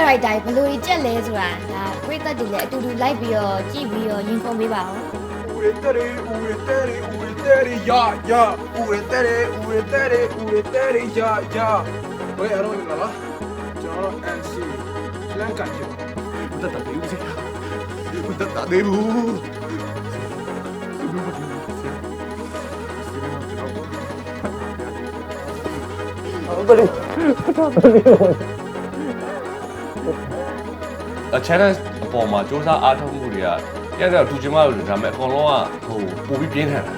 character ဘယ်လိုကြီးကြက်လဲဆိုတာဒါပရိသတ်တွေလည်းအတူတူလိုက်ပြီးတော့ကြည့်ပြီးတော့ရင်ခုန်ပေးပါဦး Uretere, uretere, uretere, ya, ya. Uretere, uretere, uretere, ya, ya. ဘယ်အရောင်းမလားကျွန်တော် NC လန်ကန်ကျော်မတတ်တဲ့ဦးစီးမတတ်တဲ့ဘူးဟုတ်တယ်အ challenge အပေါ်မှာစူးစမ်းအားထုတ်မှုတွေကရတဲ့တူချင်မှလို့ဒါပေမဲ့အကုန်လုံးကဟိုပိုပြီးပြင်းထန်တာ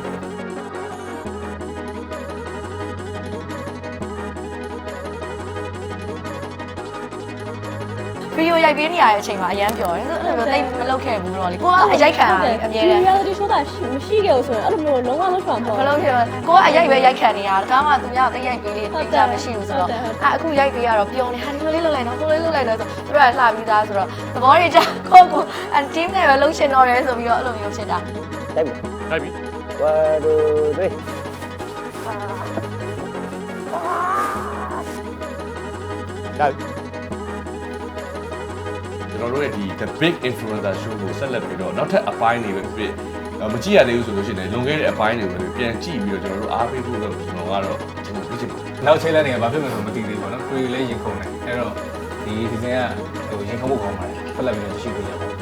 ဗီဒီယိုရိုက်ပေးနေရတဲ့အချိန်မှာအရန်ပြောတယ်ဆိုတော့အဲ့လိုမျိုးတိတ်မလုပ်ခဲ့ဘူးတော့လေကိုကအရိုက်ခံရတယ်အမြဲတမ်း reality show တာမရှိခဲ့ဘူးဆိုရင်အဲ့လိုမျိုးလုံးဝမဆောင်ဘူးဘယ်လိုဖြစ်လဲကိုကအရိုက်ပဲရိုက်ခံနေရတာဒါမှသူများတိတ်ရိုက်ပေးလေးတိတ်ကြမရှိဘူးဆိုတော့အဲအခုရိုက်ပေးရတော့ပြောနေဟာဒီလိုလေးလုပ်လိုက်တော့ကိုလေးလုပ်လိုက်တော့ဆိုသူ တို့ကလှပြီးသားဆိုတော့သဘောတွေကြကိုကိုအန်တင်းနဲ့ပဲလှုပ်ရှင်တော့တယ်ဆိုပြီးတော့အဲ့လိုမျိုးဖြစ်တာတိုက်ပြီတိုက်ပြီ1 2 3တိုက်ပြီကျွန်တော်တို့ရဲ့ဒီ the big influencer show ကိုဆက်လက်ပြီးတော့နောက်ထပ်အပိုင်းတွေပဲဖြစ်ဖြစ်မကြည့်ရသေးဘူးဆိုလို့ရှိရင်လွန်ခဲ့တဲ့အပိုင်းတွေကိုလည်းပြန်ကြည့်ပြီးတော့ကျွန်တော်တို့အားပေးဖို့တော့ကျွန်တော်ကတော့ကျွန်တော်ပြချင်ပါတယ်နောက်ချိန်လက်နေဘာဖြစ်မလို့မသိသေးဘူးပေါ့နော်ကိုယ်လည်းရင်ခုန်တယ်အဲ့တော့ ဒီဒီဇင်ကဟိုရင်ခုန်ဖို့ကောင်းပါတယ်ဖက်လက်ပြီးတော့ရှိလို့ရပါတယ်